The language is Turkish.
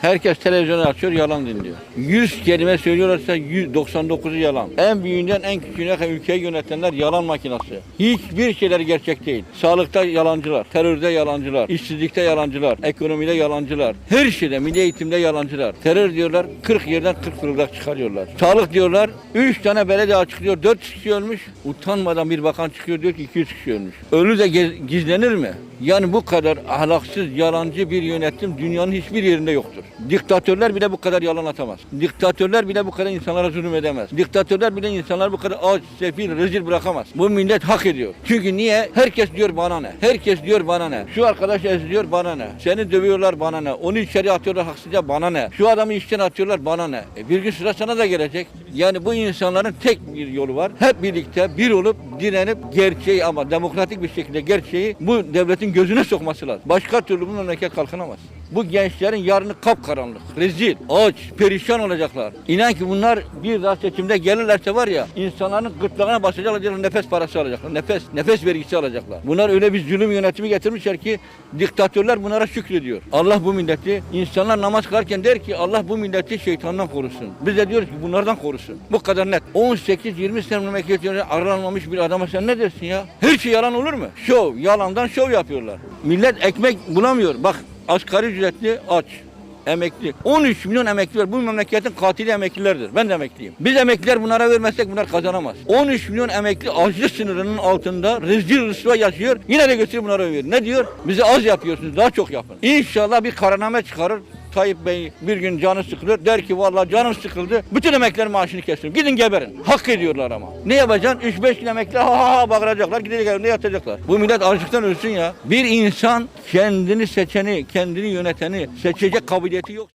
Herkes televizyonu açıyor, yalan dinliyor. 100 kelime söylüyorlarsa 199'u yalan. En büyüğünden en küçüğüne kadar ülkeyi yönetenler yalan makinası. Hiçbir şeyleri gerçek değil. Sağlıkta yalancılar, terörde yalancılar, işsizlikte yalancılar, ekonomide yalancılar, her şeyde, milli eğitimde yalancılar. Terör diyorlar, 40 yerden 40 fırıldak çıkarıyorlar. Sağlık diyorlar, 3 tane belediye açıklıyor, 4 kişi ölmüş. Utanmadan bir bakan çıkıyor diyor ki 200 kişi ölmüş. Ölü de gizlenir mi? Yani bu kadar ahlaksız, yalancı bir yönetim dünyanın hiçbir yerinde yoktur. Diktatörler bile bu kadar yalan atamaz. Diktatörler bile bu kadar insanlara zulüm edemez. Diktatörler bile insanları bu kadar aç, sefil, rezil bırakamaz. Bu millet hak ediyor. Çünkü niye? Herkes diyor bana ne? Herkes diyor bana ne? Şu arkadaş eziliyor bana ne? Seni dövüyorlar bana ne? Onu içeri atıyorlar haksızca bana ne? Şu adamı işten atıyorlar bana ne? E bir gün sıra sana da gelecek. Yani bu insanların tek bir yolu var. Hep birlikte bir olup direnip gerçeği ama demokratik bir şekilde gerçeği bu devletin gözüne sokması lazım. Başka türlü bu memleket kalkınamaz. Bu gençlerin yarını kapkaranlık, rezil, aç, perişan olacaklar. İnan ki bunlar bir daha seçimde gelirlerse var ya insanların gırtlağına basacaklar, nefes parası alacaklar, nefes, nefes vergisi alacaklar. Bunlar öyle bir zulüm yönetimi getirmişler ki diktatörler bunlara şükrediyor. Allah bu milleti, insanlar namaz kılarken der ki Allah bu milleti şeytandan korusun. Biz de diyoruz ki bunlardan korusun. Bu kadar net. 18-20 sene memleketine aranmamış bir adama sen ne dersin ya? Her şey yalan olur mu? Şov, yalandan şov yapıyorlar. Millet ekmek bulamıyor. Bak asgari ücretli aç. Emekli. 13 milyon emekli var. Bu memleketin katili emeklilerdir. Ben de emekliyim. Biz emekliler bunlara vermezsek bunlar kazanamaz. 13 milyon emekli açlık sınırının altında rezil rüsva yaşıyor. Yine de götürüp bunlara veriyor. Ne diyor? Bizi az yapıyorsunuz. Daha çok yapın. İnşallah bir kararname çıkarır. Tayyip Bey bir gün canı sıkılır der ki vallahi canım sıkıldı. Bütün emeklilerin maaşını kesiyorum. Gidin geberin. Hak ediyorlar ama. Ne yapacaksın? 3-5 gün emekli ha ha ha bağıracaklar. Gidecek evinde yatacaklar. Bu millet açlıktan ölsün ya. Bir insan kendini seçeni, kendini yöneteni seçecek kabiliyeti yok.